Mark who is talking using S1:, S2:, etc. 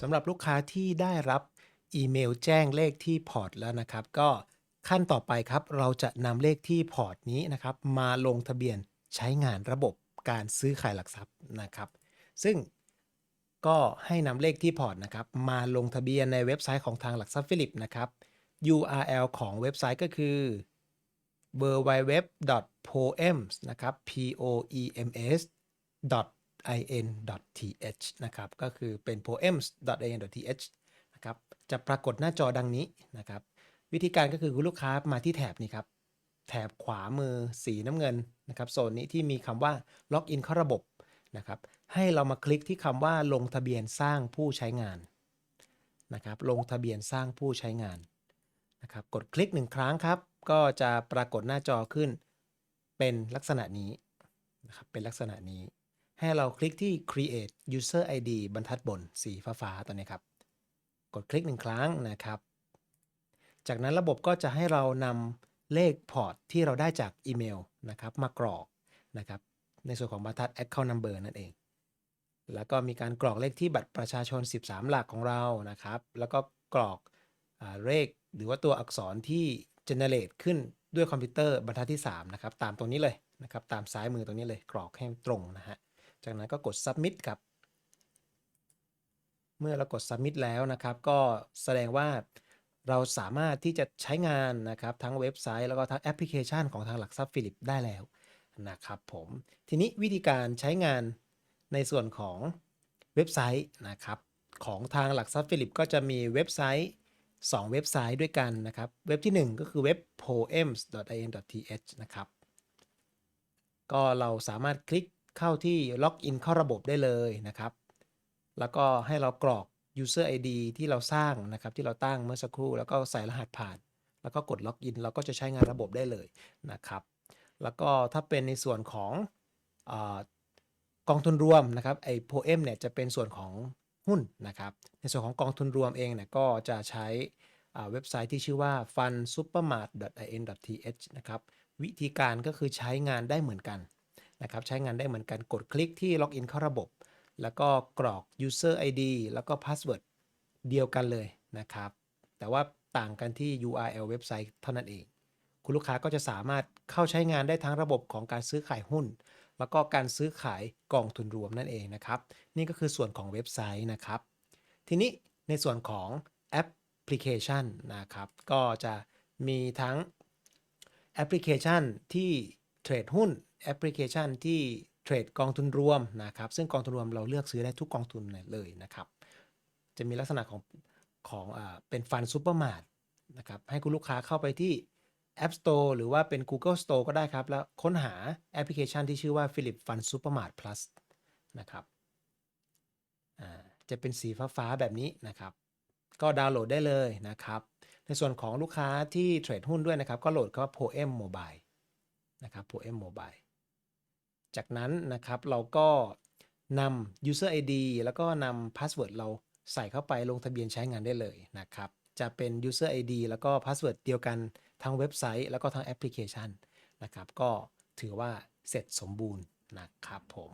S1: สำหรับลูกค้าที่ได้รับอีเมลแจ้งเลขที่พอร์ตแล้วนะครับ ก็ขั้นต่อไปครับ เราจะนำเลขที่พอร์ตนี้นะครับ มาลงทะเบียนใช้งานระบบการซื้อขายหลักทรัพย์นะครับ ซึ่งก็ให้นำเลขที่พอร์ตนะครับ มาลงทะเบียนในเว็บไซต์ของทางหลักทรัพย์ฟิลิปนะครับ URL ของเว็บไซต์ก็คือ www.poems นะครับ p o e m s in.th นะครับก็คือเป็น poems.in.th นะครับจะปรากฏหน้าจอดังนี้นะครับ วิธีการก็คือคุณลูกค้ามาที่แถบนี้ครับแถบขวามือสีน้ำเงินนะครับโซนนี้ที่มีคำว่าล็อกอินเข้าระบบนะครับให้เรามาคลิกที่คำว่าลงทะเบียนสร้างผู้ใช้งานนะครับลงทะเบียนสร้างผู้ใช้งานนะครับกดคลิกหนึ่งครั้งครับ ก็จะปรากฏหน้าจอขึ้นเป็นลักษณะนี้นะครับเป็นลักษณะนี้ ให้เราคลิกที่ create user ID บรรทัดบนสีฟ้าๆตัวนี้ครับ กดคลิกหนึ่งครั้งนะครับ จากนั้นระบบก็จะให้เรานำเลขพอร์ตที่เราได้จากอีเมลนะครับ มากรอกนะครับ ในส่วนของบรรทัด account number นั่นเอง แล้วก็มีการกรอกเลขที่บัตรประชาชน 13 หลักของเรานะครับ แล้วก็กรอกอเลขหรือว่าตัวอักษรที่ generate ขึ้นด้วยคอมพิวเตอร์บรรทัดที่ 3 นะครับ ตามตรงนี้เลยนะครับ ตามซ้ายมือตรงนี้เลย กรอกให้ตรงนะฮะ จากนั้นก็กด submit ครับ เมื่อเรากด submit แล้วนะครับ ก็แสดงว่าเราสามารถที่จะใช้งานนะครับ ทั้งเว็บไซต์แล้วก็ทั้งแอปพลิเคชันของทางหลักทรัพย์ฟิลิปได้แล้วนะครับผมทีนี้วิธีการใช้งานในส่วนของเว็บไซต์นะครับของทางหลักทรัพย์ฟิลิป ก็จะมีเว็บไซต์ 2 เว็บไซต์ด้วยกันนะครับ เว็บที่ 1 ก็คือเว็บ poems.in.th นะครับ ก็เราสามารถคลิก เข้าที่ล็อกอินเข้าระบบได้เลยนะครับ แล้วก็ให้เรากรอก user ID ที่เราสร้างนะครับ ที่เราตั้งเมื่อสักครู่ แล้วก็ใส่รหัสผ่าน แล้วก็กดล็อกอินเราก็จะใช้งานระบบได้เลยนะครับ แล้วก็ถ้าเป็นในส่วนของอกองทุนรวมนะครับไอ้ poem เนี่ยจะเป็นส่วนของหุ้นนะครับ ในส่วนของกองทุนรวมเองเนี่ยก็จะใช้เว็บไซต์ที่ชื่อว่า fundsupermart.in.th นะครับ วิธีการก็คือใช้งานได้เหมือนกัน นะครับใช้งานได้เหมือนกันกดคลิกที่ล็อกอินเข้าระบบ แล้วก็กรอก user ID แล้วก็ password เดียวกันเลยนะครับ แต่ว่าต่างกันที่ URL เว็บไซต์เท่านั้นเอง คุณลูกค้าก็จะสามารถเข้าใช้งานได้ทั้งระบบของการซื้อขายหุ้น แล้วก็การซื้อขายกองทุนรวมนั่นเองนะครับ นี่ก็คือส่วนของเว็บไซต์นะครับ ทีนี้ในส่วนของแอปพลิเคชันนะครับ ก็จะมีทั้งแอปพลิเคชันที่ เทรดหุ้นแอปพลิเคชันที่เทรดกองทุนรวมนะครับ ซึ่งกองทุนรวมเราเลือกซื้อได้ทุกกองทุนเลยนะครับ จะมีลักษณะของของอเป็นฟันซูเปอร์มาร์ทนะครับ ให้คุณลูกค้าเข้าไปที่ App Store หรือว่าเป็น Google Store ก็ได้ครับ แล้วค้นหาแอปพลิเคชันที่ชื่อว่า Philip Fund Supermart Plus นะครับจะเป็นสีฟ้าๆแบบนี้นะครับ ก็ดาวน์โหลดได้เลยนะครับ ในส่วนของลูกค้าที่เทรดหุ้นด้วยนะครับ ก็โหลดคำว่า Poem Mobile นะครับ Poem Mobile จากนั้นนะครับเราก็นำ user ID แล้วก็นำ password เราใส่เข้าไปลงทะเบียนใช้งานได้เลยนะครับ จะเป็น user ID แล้วก็ password เดียวกันทั้งเว็บไซต์ แล้วก็ทั้งแอปพลิเคชันนะครับ ก็ถือว่าเสร็จสมบูรณ์นะครับผม